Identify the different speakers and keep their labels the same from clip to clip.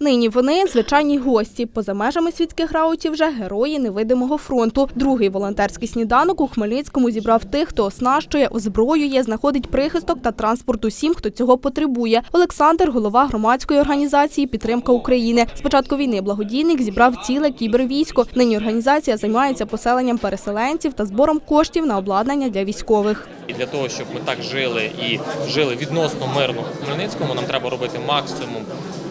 Speaker 1: Нині вони звичайні гості. Поза межами світських раутів вже герої невидимого фронту. Другий волонтерський сніданок у Хмельницькому зібрав тих, хто оснащує, озброює, знаходить прихисток та транспорт усім, хто цього потребує. Олександр, голова громадської організації Підтримка України. З початку війни благодійник зібрав ціле кібервійсько. Нині організація займається поселенням переселенців та збором коштів на обладнання для військових.
Speaker 2: І для того, щоб ми так жили і жили відносно мирно у Хмельницькому, нам треба робити максимум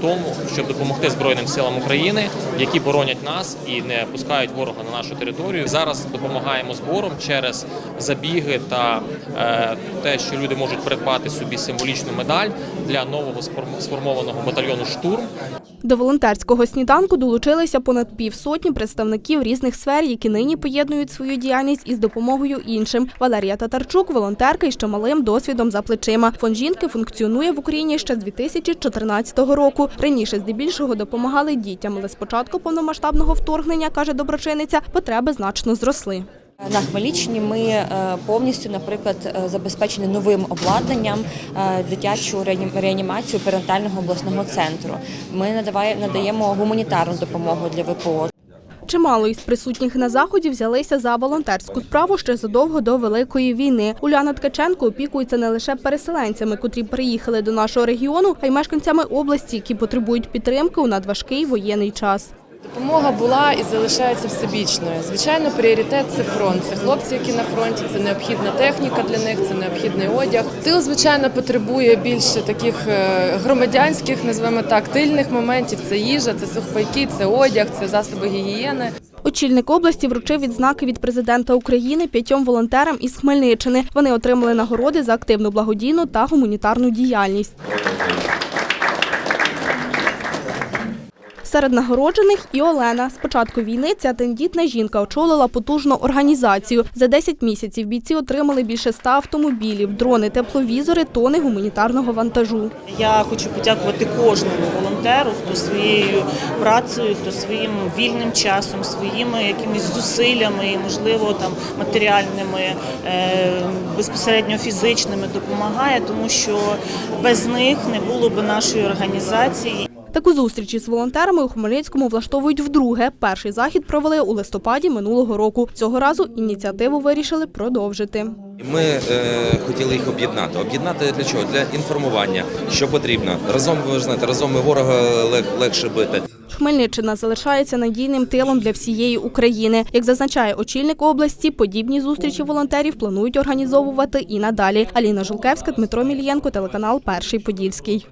Speaker 2: тому, щоб допомогти Збройним силам України, які боронять нас і не пускають ворога на нашу територію. Зараз допомагаємо збором через забіги та е, те, що люди можуть придбати собі символічну медаль для нового сформованого батальйону штурм.
Speaker 1: До волонтерського сніданку долучилися понад півсотні представників різних сфер, які нині поєднують свою діяльність із допомогою іншим. Валерія Татарчук, волонтерка із чималим досвідом за плечима. Фонд жінки функціонує в Україні ще з 2014 року. Раніше здебільшого допомагали дітям, але з початку повномасштабного вторгнення, каже доброчиниця, потреби значно зросли.
Speaker 3: На Хмельниччині ми е, повністю, наприклад, е, забезпечені новим обладнанням е, дитячу реанімацію перинатального обласного центру. Ми надаємо гуманітарну допомогу для ВПО.
Speaker 1: Чимало із присутніх на заході взялися за волонтерську справу ще задовго до великої війни. Уляна Ткаченко опікується не лише переселенцями, котрі приїхали до нашого регіону, а й мешканцями області, які потребують підтримки у надважкий воєнний час.
Speaker 4: Допомога була і залишається всебічною. Звичайно, пріоритет це фронт. Це хлопці, які на фронті, це необхідна техніка для них, це необхідний одяг. Тил, звичайно, потребує більше таких е, громадянських, називаємо так, тильних моментів. Це їжа, це сухпайки, це одяг, це засоби гігієни.
Speaker 1: Очільник області вручив відзнаки від президента України п'ятьом волонтерам із Хмельниччини. Вони отримали нагороди за активну благодійну та гуманітарну діяльність. Серед нагороджених і Олена. З початку війни ця тендітна жінка очолила потужну організацію. За 10 місяців бійці отримали більше 100 автомобілів, дрони, тепловізори, тони гуманітарного вантажу.
Speaker 5: Я хочу подякувати кожному волонтеру, хто своєю працею, хто своїм вільним часом, своїми якимись зусиллями і, можливо, там матеріальними, е, безпосередньо фізичними допомагає, тому що без них не було б нашої організації.
Speaker 1: Таку зустріч із волонтерами у Хмельницькому влаштовують вдруге. Перший захід провели у листопаді минулого року. Цього разу ініціативу вирішили продовжити.
Speaker 6: Ми е, хотіли їх об'єднати. Об'єднати для чого? Для інформування, що потрібно. Разом ви знаєте, разом і ворога лег, легше бити.
Speaker 1: Хмельниччина залишається надійним тилом для всієї України. Як зазначає очільник області, подібні зустрічі волонтерів планують організовувати і надалі. Аліна Жулкевська, Дмитро Мілієнко, телеканал Перший Подільський.